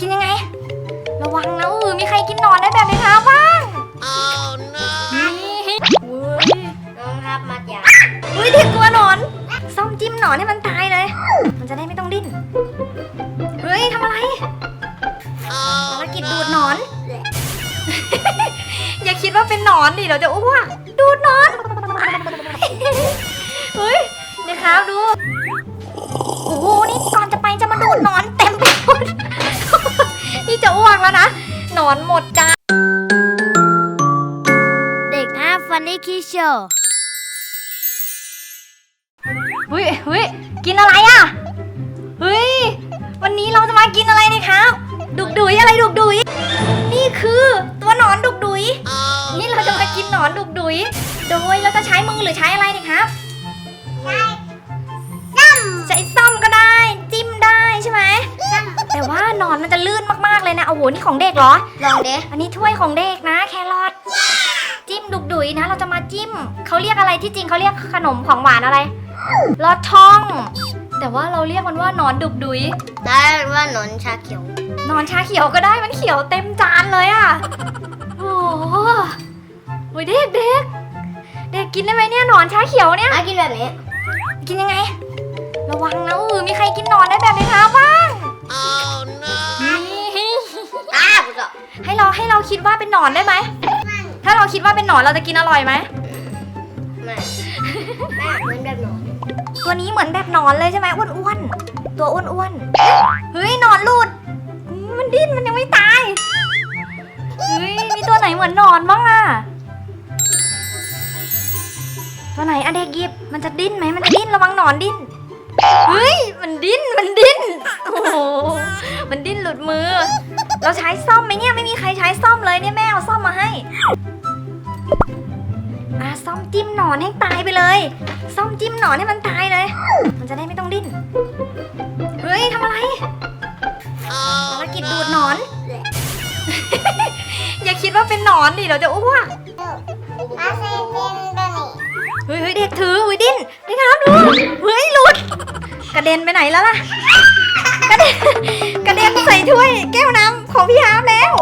กินยังไง ระวังนะอือมีใครกินหนอนได้แบบนี้ครับบ้าง Oh no! นี่อุ้ยน้องครับมาจากอุ้ยเด็กกลัวหนอนส้มจิ้มหนอนให้มันตายเลย มันจะได้ไม่ต้องดิ้น เฮ้ยทำอะไรภา Oh รกิจดูดหนอน อย่าคิดว่าเป็นหนอนดิเราจะอ้วกดูดหนอน เฮ้ยเดี๋ยวครับดู โอ้โหนี่ก่อนจะไปจะมาดูดหนอน นอนหมดจานเด็กห้าฟันนี่คิโชว์เฮ้ยเฮ้ยกินอะไรอะเฮ้ย วันนี้เราจะมากินอะไรนี่ครับ ดุกดุยอะไรดุกดุย นี่คือตัวหนอนดุกดุย Oh นี่เราจะมากินหนอนดุกดุย โดยเราจะใช้มือหรือใช้อะไรดีครับ หนอนมันจะลื่นมากๆเลยนะโอ้โหนี่ของเด็กเหรอ ลองเด้อันนี้ถ้วยของเด็กนะ แครอทจิ้มดุกดุยนะ เราจะมาจิ้มเขาเรียกอะไรที่จริงเขาเรียกขนมของหวานอะไรลอดช่อง แต่ว่าเราเรียกมันว่าหนอนดุกดุยได้ว่าหนอนชาเขียวหนอนชาเขียวก็ได้มันเขียวเต็มจานเลยอะโอ้โหโอ้ยเด็กเด็กเด็กกินได้ไหมเนี่ยหนอนชาเขียวเนี่ย อากินแบบนี้ กินยังไง ระวังนะอือมีใครกินหนอนได้แบบนี้ครับ บ้าง Oh no! นี่อ้าบุษบให้เราให้เราคิดว่าเป็นหนอนได้ไหม ถ้าเราคิดว่าเป็นหนอนเราจะกินอร่อยไหม ไม่ไม่เหมือนแบบหนอนตัวนี้เหมือนแบบหนอนเลยใช่ไหมอ้วนๆ ตัวอ้วนๆ เฮ้ยหนอนหลุดอืมมันดิ้นมันยังไม่ตาย เฮ้ยมีตัวไหนเหมือนหนอนบ้างอะตัวไหนอะเด็กหยิบ มันจะดิ้นไหมมันจะดิ้นระวังหนอนดิ้น เฮ้ย มันดิ้น มันดิ้น โอ้โห มันดิ้นหลุดมือ เราใช้ซ่อมไหมเนี่ย ไม่มีใครใช้ซ่อมเลยเนี่ยแม่เอาซ่อมมาให้อะซ่อมจิ้มหนอนให้ตายไปเลย ซ่อมจิ้มหนอนให้มันตายเลย มันจะได้ไม่ต้องดิ้น เฮ้ยทำอะไรภารกิจดูดหนอน อย่าคิดว่าเป็นหนอนดิ เราจะอ้วก นไปไหนแล้วล่ะ กระเด็นกระเด็นใส่ถ้วยแก้วน้ำของพี่ฮาร์ฟแล้ว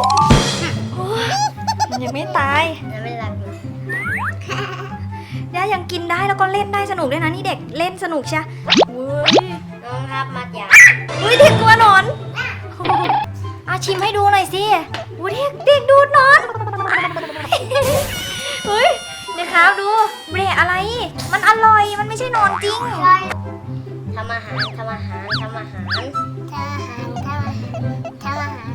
โอ้ยมันยังไม่ตาย แล้วไม่รักเลยย่ายังกินได้แล้วก็เล่นได้สนุกด้วยนะนี่เด็กเล่นสนุกใช่เว้ยน้องครับมาจากอุ้ยเด็กกลัวหนอนอาชิมให้ดูหน่อยสิอุ้ยเด็กเด็กดูดหนอนเฮ้ยเด็กครับดูเบรอะไร มันอร่อยมันไม่ใช่หนอนจริงทำอาหารทำอาหารทำอาหารทำอาหารทำอาหารทำอาหาร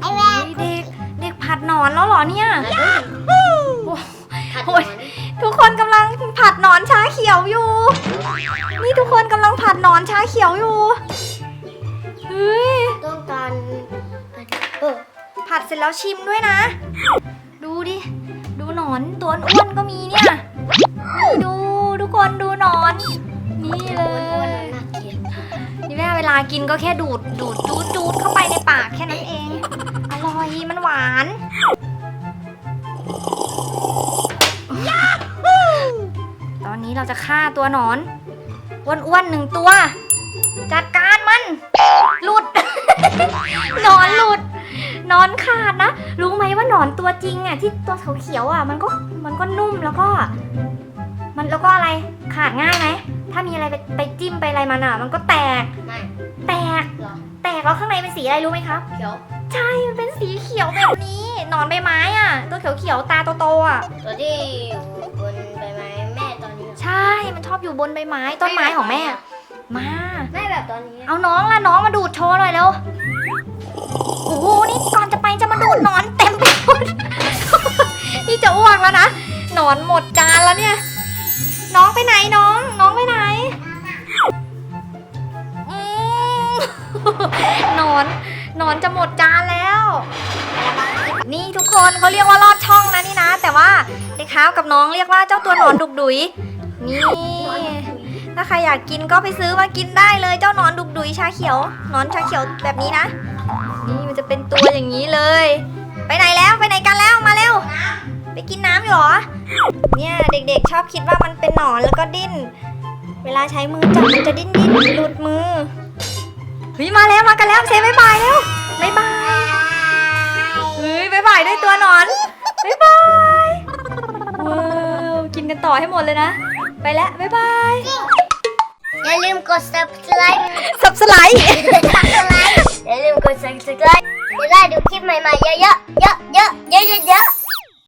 ไอ้แม่เฮ้ยเด็กเด็กผัดหนอนแล้วเหรอเนี่ยผัดหนโอ้อยนทุกคนกำลังผัดหนอนชาเขียวอยู่ นี่ทุกคนกำลังผัดหนอนชาเขียวอยู่เฮ้ยต้องการเออผัดเสร็จแล้วชิมด้วยนะ ดูดิ ดูหนอนตัวอ้วนก็มีเนี่ยนี่ดูทุกคนดูหนอน นี่เลยนี่แม่เวลากินก็แค่ดูดดูดจูดจูดเข้าไปในปากแค่นั้นเอง อร่อยมันหวานตอนนี้เราจะฆ่าตัวหนอนอ้วนๆหนึ่งตัว จัดการมันหลุดหนอนหลุดหนอนขาดนะ รู้ไหมว่าหนอนตัวจริงอะที่ตัวเขียวๆอะ มันก็มันก็นุ่มแล้วก็ มันแล้วก็อะไรขาดง่ายไหม ถ้ามีอะไรไปไปจิ้มไปอะไรมันอะ มันก็แตก ไม่แตกหรอแตกแล้วข้างในเป็นสีอะไรรู้ไหมครับ เขียวใช่ มันเป็นสีเขียวแบบนี้หนอนใบไม้อะ ตัวเขียวๆ ตาโตๆอะ ตัวที่อยู่บนใบไม้แม่ตอนนี้ใช่ มันชอบอยู่บนใบไม้ ต้นไม้ของแม่ มาไม่แบบตอนนี้เอาน้องละน้องมาดูดโชว์หน่อยเร็ว โอ้โห นี่ก่อนจะไปจะมาดูดหนอนเต็มไปหมด นี่จะอ้วกแล้วนะหนอนหมดจานแล้วเนี่ย น้องไปไหนน้อง อนจะหมดจานแล้ว นี่ทุกคนเขาเรียกว่าลอดช่องนะนี่นะ แต่ว่าเด็กค้าวกับน้องเรียกว่าเจ้าตัวหนอนดุกดุยนี่ถ้าใครอยากกินก็ไปซื้อมากินได้เลยเจ้าหนอนดุกดุยชาเขียวหนอนชาเขียวแบบนี้นะ นี่มันจะเป็นตัวอย่างนี้เลย ไปไหนแล้วไปไหนกันแล้วมาเร็วไปกินน้ำอยู่หรอ เนี่ยเด็กๆชอบคิดว่ามันเป็นหนอนแล้วก็ดิ้น เวลาใช้มือจับมันจะดิ้นดิ้นหลุดมือเฮ้ยมาแล้วมากันแล้วเซบายบายแล้ว ให้หมดเลยนะ ไปแล้วบายบาย อย่าลืมกด subscribe สับสไลด์ subscribe อย่าลืมกด subscribe จะได้ดูคลิปใหม่ๆเยอะๆเยอะๆเยอะๆเยอะๆ